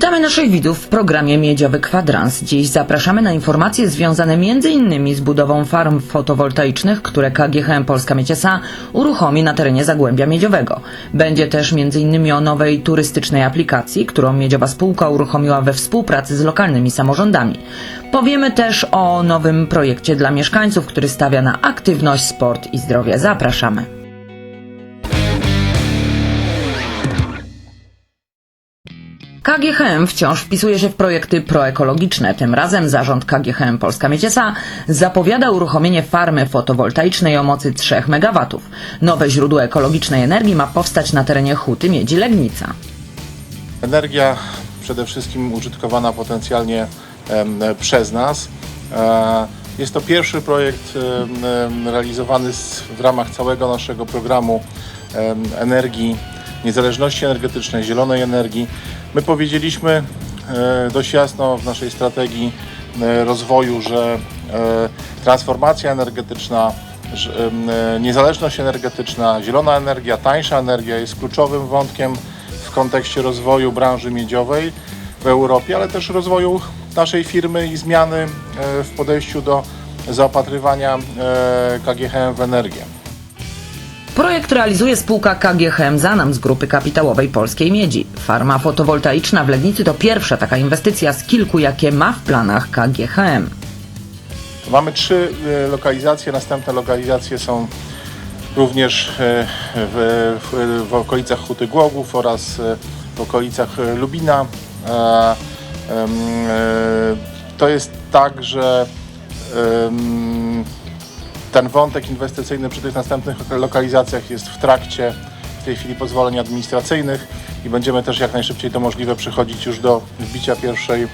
Witamy naszych widzów w programie Miedziowy Kwadrans. Dziś zapraszamy na informacje związane m.in. z budową farm fotowoltaicznych, które KGHM Polska Miedź S.A. uruchomi na terenie Zagłębia Miedziowego. Będzie też m.in. o nowej turystycznej aplikacji, którą Miedziowa Spółka uruchomiła we współpracy z lokalnymi samorządami. Powiemy też o nowym projekcie dla mieszkańców, który stawia na aktywność, sport i zdrowie. Zapraszamy. KGHM wciąż wpisuje się w projekty proekologiczne. Tym razem zarząd KGHM Polska Miedź S.A. zapowiada uruchomienie farmy fotowoltaicznej o mocy 3 MW. Nowe źródło ekologicznej energii ma powstać na terenie Huty Miedzi Legnica. Energia przede wszystkim użytkowana potencjalnie przez nas. E, Jest to pierwszy projekt realizowany w ramach całego naszego programu energii, niezależności energetycznej, zielonej energii. My powiedzieliśmy e, dość jasno w naszej strategii e, rozwoju, że e, transformacja energetyczna, niezależność energetyczna, zielona energia, tańsza energia jest kluczowym wątkiem w kontekście rozwoju branży miedziowej w Europie, ale też rozwoju naszej firmy i zmiany w podejściu do zaopatrywania KGHM w energię. Projekt realizuje spółka KGHM Zanam z grupy kapitałowej Polskiej Miedzi. Farma fotowoltaiczna w Legnicy to pierwsza taka inwestycja z kilku, jakie ma w planach KGHM. Mamy trzy e, lokalizacje, następne lokalizacje są również e, w, w, w okolicach Huty Głogów oraz e, w okolicach Lubina. To jest tak, że ten wątek inwestycyjny przy tych następnych lokalizacjach jest w trakcie w tej chwili pozwoleń administracyjnych i będziemy też jak najszybciej to możliwe przychodzić już do wbicia pierwszej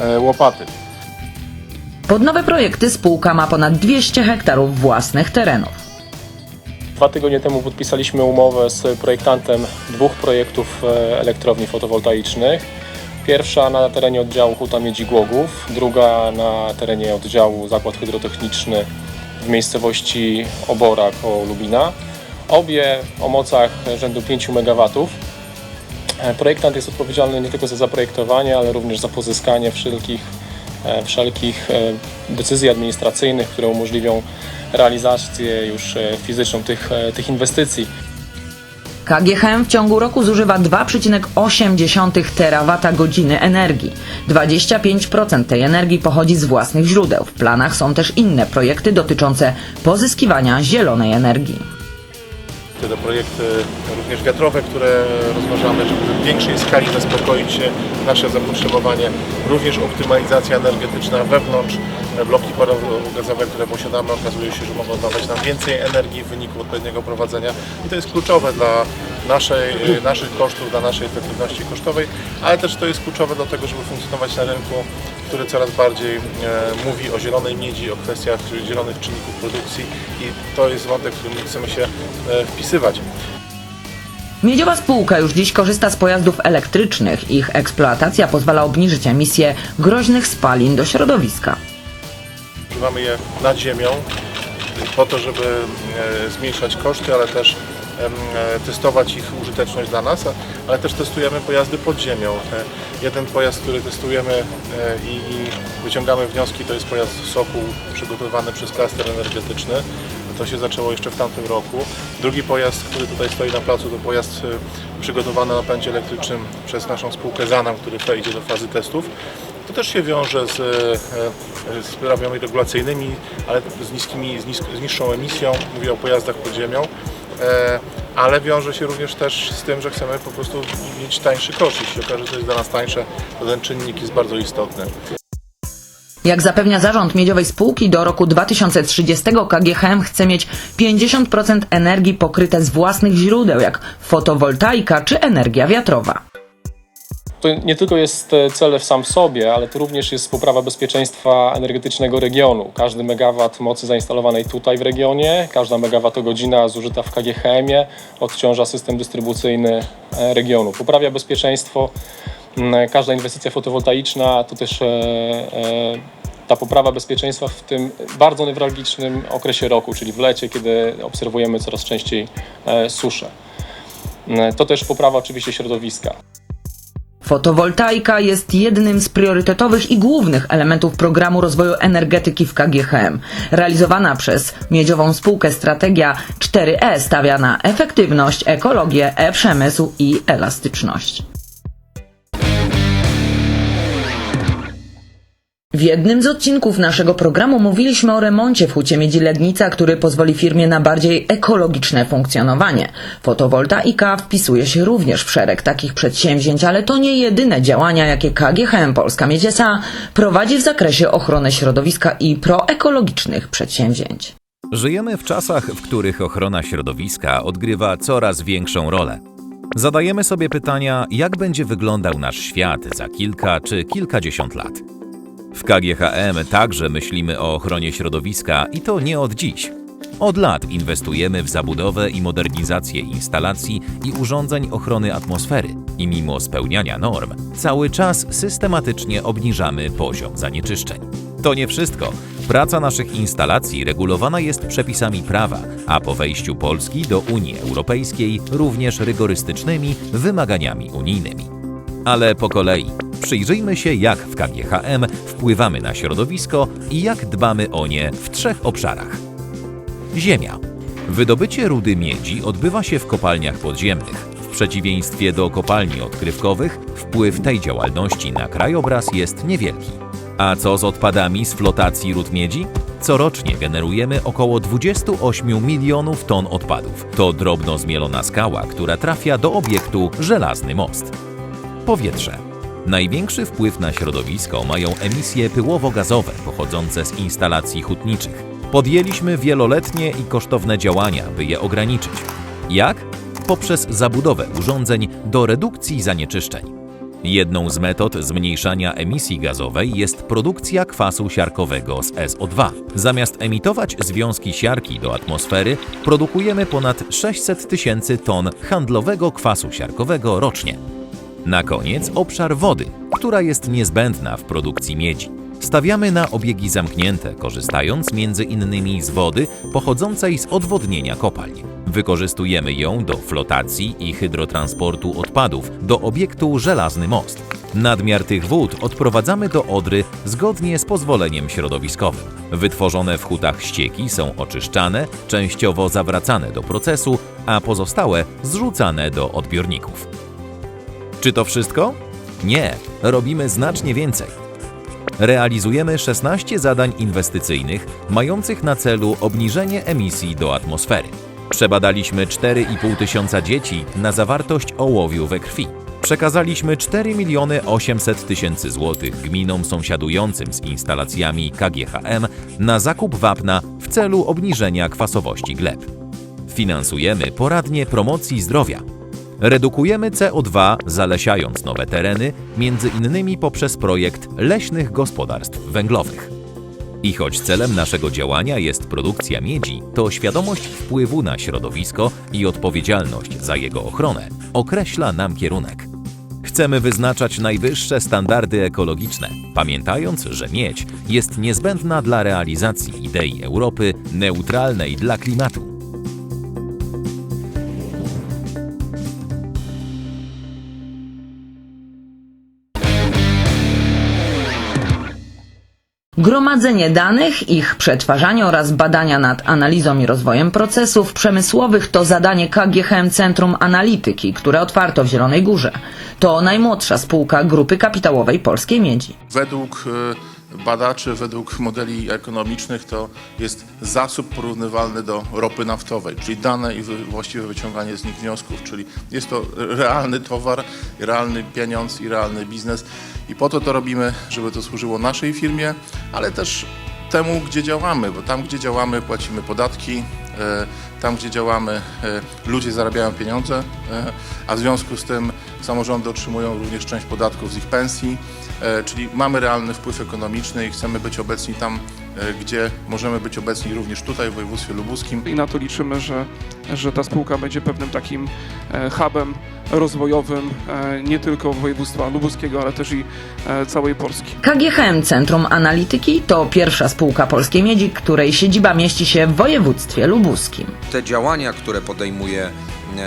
e, łopaty. Pod nowe projekty spółka ma ponad 200 hektarów własnych terenów. Dwa tygodnie temu podpisaliśmy umowę z projektantem dwóch projektów e, elektrowni fotowoltaicznych. Pierwsza na terenie oddziału Huta Miedzi Głogów, druga na terenie oddziału Zakład Hydrotechniczny w miejscowości Obora koło Lubina. Obie o mocach rzędu 5 MW. E, Projektant jest odpowiedzialny nie tylko za zaprojektowanie, ale również za pozyskanie wszelkich, e, wszelkich e, decyzji administracyjnych, które umożliwią realizację już fizyczną tych, tych inwestycji. KGHM w ciągu roku zużywa 2,8 terawata godziny energii. 25% tej energii pochodzi z własnych źródeł. W planach są też inne projekty dotyczące pozyskiwania zielonej energii. Te projekty również wiatrowe, które rozważamy, żeby w większej skali zaspokoić nasze zapotrzebowanie. Również optymalizacja energetyczna wewnątrz. Bloki parowo-gazowe, które posiadamy, okazuje się, że mogą dawać nam więcej energii w wyniku odpowiedniego prowadzenia i to jest kluczowe dla naszej, naszych kosztów, dla naszej efektywności kosztowej, ale też to jest kluczowe do tego, żeby funkcjonować na rynku, który coraz bardziej e, mówi o zielonej miedzi, o kwestiach zielonych czynników produkcji i to jest wątek, w którym chcemy się e, wpisywać. Miedziowa spółka już dziś korzysta z pojazdów elektrycznych. Ich eksploatacja pozwala obniżyć emisję groźnych spalin do środowiska. Używamy je nad ziemią po to, żeby e, zmniejszać koszty, ale też testować ich użyteczność dla nas, ale też testujemy pojazdy pod ziemią. E, Jeden pojazd, który testujemy e, i, wyciągamy wnioski, to jest pojazd Sokół przygotowany przez klaster energetyczny. To się zaczęło jeszcze w tamtym roku. Drugi pojazd, który tutaj stoi na placu, to pojazd e, przygotowany na pędzie elektrycznym przez naszą spółkę Zanam, który wejdzie do fazy testów. To też się wiąże z, e, z sprawami regulacyjnymi, ale z, niskimi, z, nisk, z niższą emisją. Mówię o pojazdach pod ziemią. E, ale wiąże się również też z tym, że chcemy po prostu mieć tańszy koszt. Jeśli okaże się, że to jest dla nas tańsze, to ten czynnik jest bardzo istotny. Jak zapewnia zarząd miedziowej spółki, do roku 2030 KGHM chce mieć 50% energii pokryte z własnych źródeł, jak fotowoltaika czy energia wiatrowa. To nie tylko jest e, cel w sam sobie, ale to również jest poprawa bezpieczeństwa energetycznego regionu. Każdy megawat mocy zainstalowanej tutaj w regionie, każda megawattogodzina zużyta w KGHM-ie odciąża system dystrybucyjny e, regionu. Poprawia bezpieczeństwo. Mm, Każda inwestycja fotowoltaiczna to też e, e, ta poprawa bezpieczeństwa w tym bardzo newralgicznym okresie roku, czyli w lecie, kiedy obserwujemy coraz częściej e, susze. Mm, To też poprawa oczywiście środowiska. Fotowoltaika jest jednym z priorytetowych i głównych elementów programu rozwoju energetyki w KGHM. Realizowana przez miedziową spółkę strategia 4E stawia na efektywność, ekologię, e-przemysł i elastyczność. W jednym z odcinków naszego programu mówiliśmy o remoncie w Hucie Miedzi Legnica, który pozwoli firmie na bardziej ekologiczne funkcjonowanie. Fotowoltaika wpisuje się również w szereg takich przedsięwzięć, ale to nie jedyne działania, jakie KGHM Polska Miedź S.A. prowadzi w zakresie ochrony środowiska i proekologicznych przedsięwzięć. Żyjemy w czasach, w których ochrona środowiska odgrywa coraz większą rolę. Zadajemy sobie pytania, jak będzie wyglądał nasz świat za kilka czy kilkadziesiąt lat. W KGHM także myślimy o ochronie środowiska i to nie od dziś. Od lat inwestujemy w zabudowę i modernizację instalacji i urządzeń ochrony atmosfery i mimo spełniania norm, cały czas systematycznie obniżamy poziom zanieczyszczeń. To nie wszystko. Praca naszych instalacji regulowana jest przepisami prawa, a po wejściu Polski do Unii Europejskiej również rygorystycznymi wymaganiami unijnymi. Ale po kolei. Przyjrzyjmy się, jak w KGHM wpływamy na środowisko i jak dbamy o nie w trzech obszarach. Ziemia. Wydobycie rudy miedzi odbywa się w kopalniach podziemnych. W przeciwieństwie do kopalni odkrywkowych, wpływ tej działalności na krajobraz jest niewielki. A co z odpadami z flotacji ród miedzi? Corocznie generujemy około 28 milionów ton odpadów. To drobno zmielona skała, która trafia do obiektu Żelazny Most. Powietrze. Największy wpływ na środowisko mają emisje pyłowo-gazowe pochodzące z instalacji hutniczych. Podjęliśmy wieloletnie i kosztowne działania, by je ograniczyć. Jak? Poprzez zabudowę urządzeń do redukcji zanieczyszczeń. Jedną z metod zmniejszania emisji gazowej jest produkcja kwasu siarkowego z SO2. Zamiast emitować związki siarki do atmosfery, produkujemy ponad 600 tysięcy ton handlowego kwasu siarkowego rocznie. Na koniec obszar wody, która jest niezbędna w produkcji miedzi. Stawiamy na obiegi zamknięte, korzystając między innymi z wody pochodzącej z odwodnienia kopalń. Wykorzystujemy ją do flotacji i hydrotransportu odpadów do obiektu Żelazny Most. Nadmiar tych wód odprowadzamy do Odry zgodnie z pozwoleniem środowiskowym. Wytworzone w hutach ścieki są oczyszczane, częściowo zawracane do procesu, a pozostałe zrzucane do odbiorników. Czy to wszystko? Nie, robimy znacznie więcej. Realizujemy 16 zadań inwestycyjnych mających na celu obniżenie emisji do atmosfery. Przebadaliśmy 4,5 tysiąca dzieci na zawartość ołowiu we krwi. Przekazaliśmy 4 miliony 800 tysięcy złotych gminom sąsiadującym z instalacjami KGHM na zakup wapna w celu obniżenia kwasowości gleb. Finansujemy poradnie promocji zdrowia. Redukujemy CO2, zalesiając nowe tereny, między innymi poprzez projekt leśnych gospodarstw węglowych. I choć celem naszego działania jest produkcja miedzi, to świadomość wpływu na środowisko i odpowiedzialność za jego ochronę określa nam kierunek. Chcemy wyznaczać najwyższe standardy ekologiczne, pamiętając, że miedź jest niezbędna dla realizacji idei Europy neutralnej dla klimatu. Gromadzenie danych, ich przetwarzanie oraz badania nad analizą i rozwojem procesów przemysłowych to zadanie KGHM Centrum Analityki, które otwarto w Zielonej Górze. To najmłodsza spółka grupy kapitałowej Polskiej Miedzi. Według e, badaczy, według modeli ekonomicznych to jest zasób porównywalny do ropy naftowej, czyli dane i właściwe wyciąganie z nich wniosków, czyli jest to realny towar, realny pieniądz i realny biznes. I po to to robimy, żeby to służyło naszej firmie, ale też temu, gdzie działamy, bo tam, gdzie działamy, płacimy podatki, e, tam, gdzie działamy, e, ludzie zarabiają pieniądze, e, a w związku z tym samorządy otrzymują również część podatków z ich pensji, e, czyli mamy realny wpływ ekonomiczny i chcemy być obecni tam, e, gdzie możemy być obecni również tutaj w województwie lubuskim. i na to liczymy, że, że ta spółka będzie pewnym takim e, hubem rozwojowym nie tylko województwa lubuskiego, ale też i całej Polski. KGHM Centrum Analityki to pierwsza spółka Polskiej Miedzi, której siedziba mieści się w województwie lubuskim. te działania, które podejmuje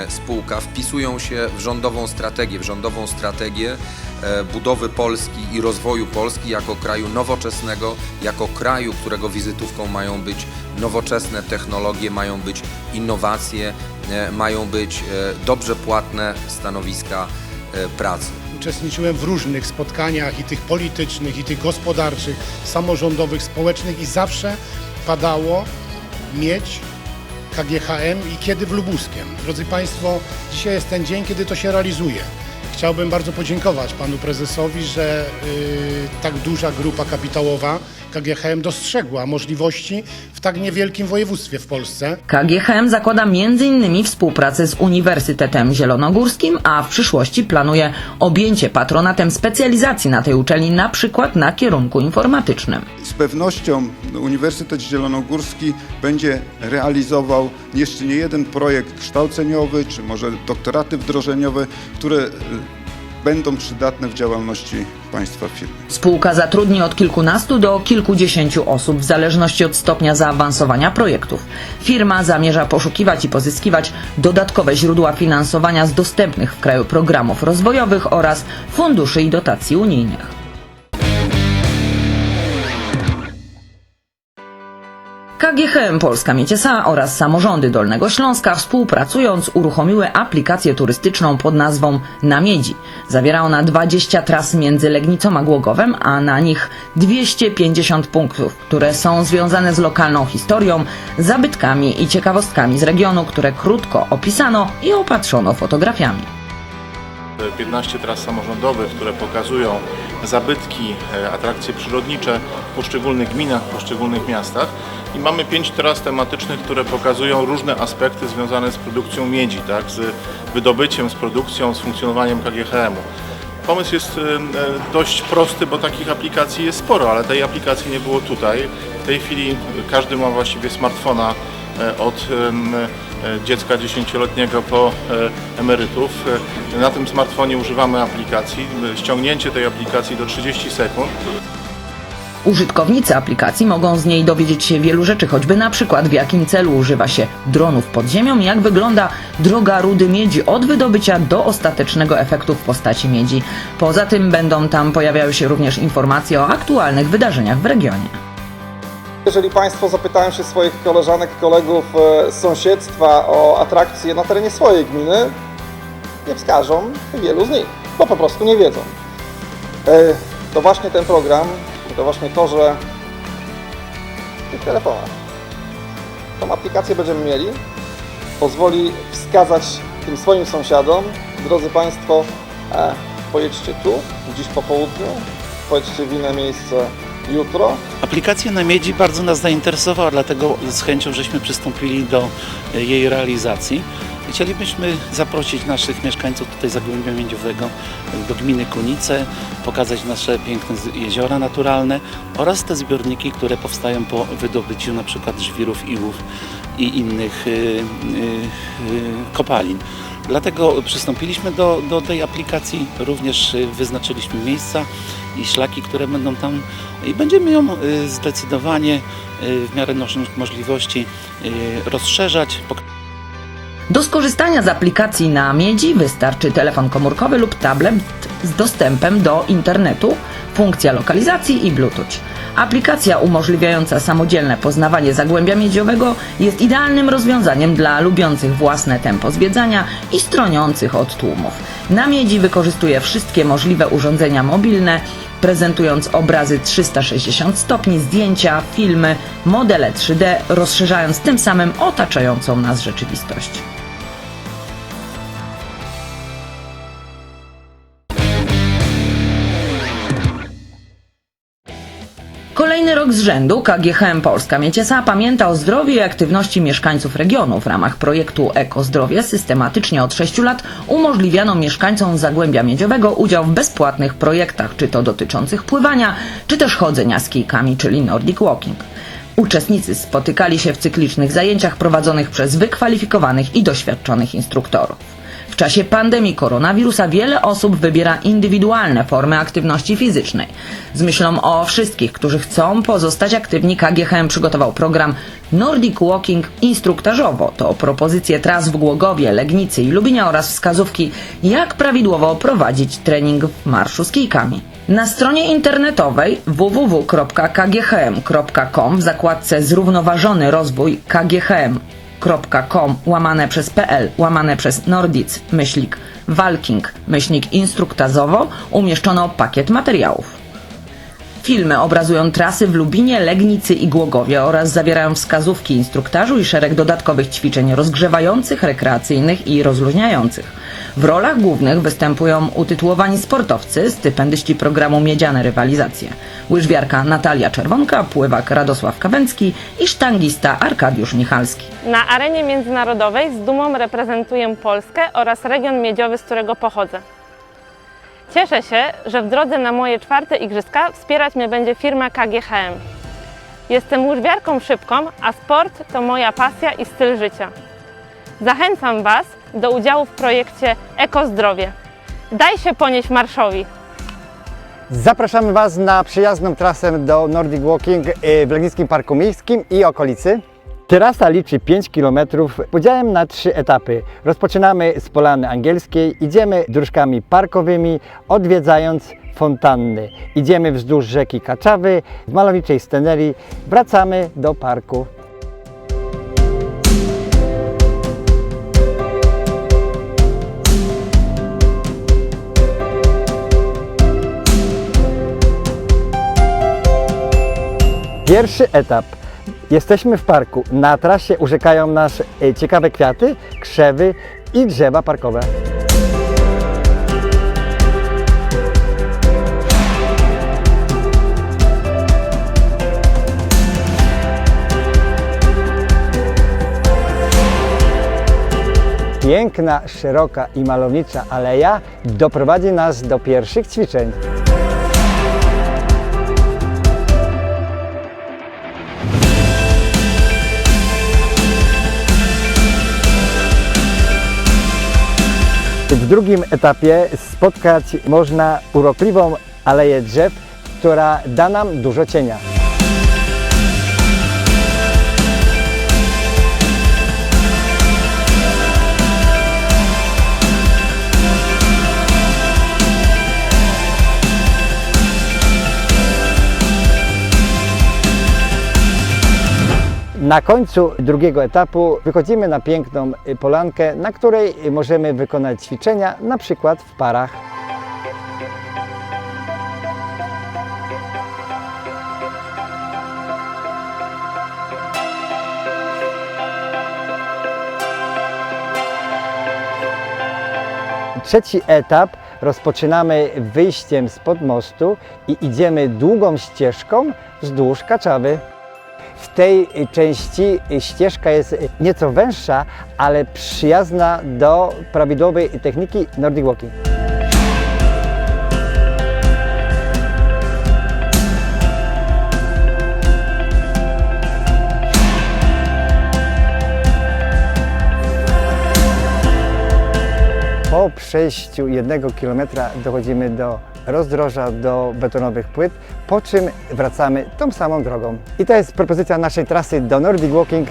spółka wpisują się w rządową strategię, w rządową strategię e, budowy Polski i rozwoju Polski jako kraju nowoczesnego, jako kraju, którego wizytówką mają być nowoczesne technologie, mają być innowacje, e, mają być e, dobrze płatne stanowiska e, pracy. Uczestniczyłem w różnych spotkaniach i tych politycznych, i tych gospodarczych, samorządowych, społecznych i zawsze padało mieć KGHM i kiedy w Lubuskiem. Drodzy Państwo, dzisiaj jest ten dzień, kiedy to się realizuje. Chciałbym bardzo podziękować Panu Prezesowi, że y, tak duża grupa kapitałowa KGHM dostrzegła możliwości w tak niewielkim województwie w Polsce. KGHM zakłada m.in. współpracę z Uniwersytetem Zielonogórskim, a w przyszłości planuje objęcie patronatem specjalizacji na tej uczelni, na przykład na kierunku informatycznym. Z pewnością Uniwersytet Zielonogórski będzie realizował jeszcze nie jeden projekt kształceniowy, czy może doktoraty wdrożeniowe, które będą przydatne w działalności państwa firmy. Spółka zatrudni od kilkunastu do kilkudziesięciu osób w zależności od stopnia zaawansowania projektów. Firma zamierza poszukiwać i pozyskiwać dodatkowe źródła finansowania z dostępnych w kraju programów rozwojowych oraz funduszy i dotacji unijnych. KGHM Polska Mieciesa oraz samorządy Dolnego Śląska współpracując uruchomiły aplikację turystyczną pod nazwą Namiedzi. Zawiera ona 20 tras między Legnicą a Głogowem, a na nich 250 punktów, które są związane z lokalną historią, zabytkami i ciekawostkami z regionu, które krótko opisano i opatrzono fotografiami. 15 tras samorządowych, które pokazują zabytki, e, atrakcje przyrodnicze w poszczególnych gminach, w poszczególnych miastach. I mamy 5 tras tematycznych, które pokazują różne aspekty związane z produkcją miedzi, tak? z wydobyciem, z produkcją, z funkcjonowaniem KGHM-u. Pomysł jest e, e, dość prosty, bo takich aplikacji jest sporo, ale tej aplikacji nie było tutaj. W tej chwili każdy ma właściwie smartfona od dziecka 10-letniego po e, emerytów. E, Na tym smartfonie używamy aplikacji. E, Ściągnięcie tej aplikacji do 30 sekund. Użytkownicy aplikacji mogą z niej dowiedzieć się wielu rzeczy, choćby na przykład w jakim celu używa się dronów pod ziemią, jak wygląda droga rudy miedzi od wydobycia do ostatecznego efektu w postaci miedzi. Poza tym będą tam pojawiały się również informacje o aktualnych wydarzeniach w regionie. Jeżeli Państwo zapytają się swoich koleżanek kolegów e, z sąsiedztwa o atrakcje na terenie swojej gminy, nie wskażą wielu z nich, bo po prostu nie wiedzą. E, To właśnie ten program, to właśnie to, że w tych telefonach. Tą aplikację będziemy mieli, pozwoli wskazać tym swoim sąsiadom, drodzy Państwo, e, pojedźcie tu, dziś po południu, pojedźcie w inne miejsce jutro, Aplikacja na miedzi bardzo nas zainteresowała, dlatego z chęcią żeśmy przystąpili do e, jej realizacji. Chcielibyśmy zaprosić naszych mieszkańców tutaj Zagłębia Miedziowego e, do gminy Kunice, pokazać nasze piękne jeziora naturalne oraz te zbiorniki, które powstają po wydobyciu przykład żwirów, iłów i innych y, kopalin. Dlatego przystąpiliśmy do, do tej aplikacji, również wyznaczyliśmy miejsca i szlaki, które będą tam i będziemy ją y, zdecydowanie y, w miarę naszych możliwości y, rozszerzać, Do skorzystania z aplikacji na miedzi wystarczy telefon komórkowy lub tablet z dostępem do internetu, funkcja lokalizacji i Bluetooth. Aplikacja umożliwiająca samodzielne poznawanie zagłębia miedziowego jest idealnym rozwiązaniem dla lubiących własne tempo zwiedzania i stroniących od tłumów. Na miedzi wykorzystuje wszystkie możliwe urządzenia mobilne, prezentując obrazy 360 stopni, zdjęcia, filmy, modele 3D, rozszerzając tym samym otaczającą nas rzeczywistość. Kolejny rok z rzędu KGHM Polska Mieciesa pamięta o zdrowiu i aktywności mieszkańców regionu. W ramach projektu Ekozdrowie systematycznie od 6 lat umożliwiano mieszkańcom Zagłębia Miedziowego udział w bezpłatnych projektach, czy to dotyczących pływania, czy też chodzenia z kijkami, czyli Nordic Walking. Uczestnicy spotykali się w cyklicznych zajęciach prowadzonych przez wykwalifikowanych i doświadczonych instruktorów. W czasie pandemii koronawirusa wiele osób wybiera indywidualne formy aktywności fizycznej. Z myślą o wszystkich, którzy chcą pozostać aktywni, KGHM przygotował program Nordic Walking instruktażowo. To propozycje tras w Głogowie, Legnicy i Lubinia oraz wskazówki, jak prawidłowo prowadzić trening w marszu z kijkami. Na stronie internetowej www.kghm.com w zakładce Zrównoważony rozwój KGHM .com łamane przez pl łamane przez nordic myślik walking myślnik instruktazowo umieszczono pakiet materiałów. Filmy obrazują trasy w Lubinie, Legnicy i Głogowie oraz zawierają wskazówki instruktażu i szereg dodatkowych ćwiczeń rozgrzewających, rekreacyjnych i rozluźniających. W rolach głównych występują utytułowani sportowcy, stypendyści programu Miedziane Rywalizacje. Łyżwiarka Natalia Czerwonka, pływak Radosław Kawęcki i sztangista Arkadiusz Michalski. Na arenie międzynarodowej z dumą reprezentuję Polskę oraz region miedziowy, z którego pochodzę. Cieszę się, że w drodze na moje czwarte igrzyska wspierać mnie będzie firma KGHM. Jestem łyżwiarką szybką, a sport to moja pasja i styl życia. Zachęcam Was do udziału w projekcie Ekozdrowie. Daj się ponieść marszowi! Zapraszamy Was na przyjazną trasę do Nordic Walking y, w Legnickim Parku Miejskim i okolicy. Trasa liczy 5 km podziałem na trzy etapy. Rozpoczynamy z Polany Angielskiej, idziemy dróżkami parkowymi, odwiedzając fontanny. Idziemy wzdłuż rzeki Kaczawy, w malowniczej scenerii, wracamy do parku. Pierwszy etap. Jesteśmy w parku. Na trasie urzekają nas e, ciekawe kwiaty, krzewy i drzewa parkowe. Piękna, szeroka i malownicza aleja doprowadzi nas do pierwszych ćwiczeń. W drugim etapie spotkać można urokliwą aleję drzew, która da nam dużo cienia. Na końcu drugiego etapu wychodzimy na piękną polankę, na której możemy wykonać ćwiczenia, na przykład w parach. Trzeci etap rozpoczynamy wyjściem spod mostu i idziemy długą ścieżką wzdłuż Kaczawy. Tej części ścieżka jest nieco węższa, ale przyjazna do prawidłowej techniki Nordic Walking. Po przejściu jednego kilometra dochodzimy do rozdroża, do betonowych płyt, po czym wracamy tą samą drogą. I to jest propozycja naszej trasy do Nordic Walking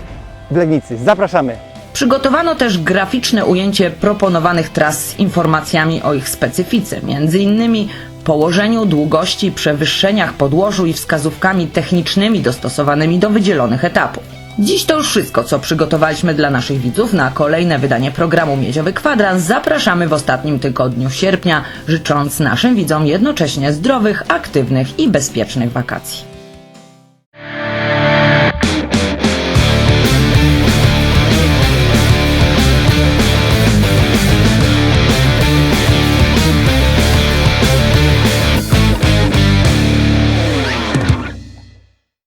w Legnicy. Zapraszamy! Przygotowano też graficzne ujęcie proponowanych tras z informacjami o ich specyfice, między innymi położeniu, długości, przewyższeniach, podłożu i wskazówkami technicznymi dostosowanymi do wydzielonych etapów. Dziś to już wszystko, co przygotowaliśmy dla naszych widzów na kolejne wydanie programu Miedziowy Kwadrans. Zapraszamy w ostatnim tygodniu sierpnia, życząc naszym widzom jednocześnie zdrowych, aktywnych i bezpiecznych wakacji.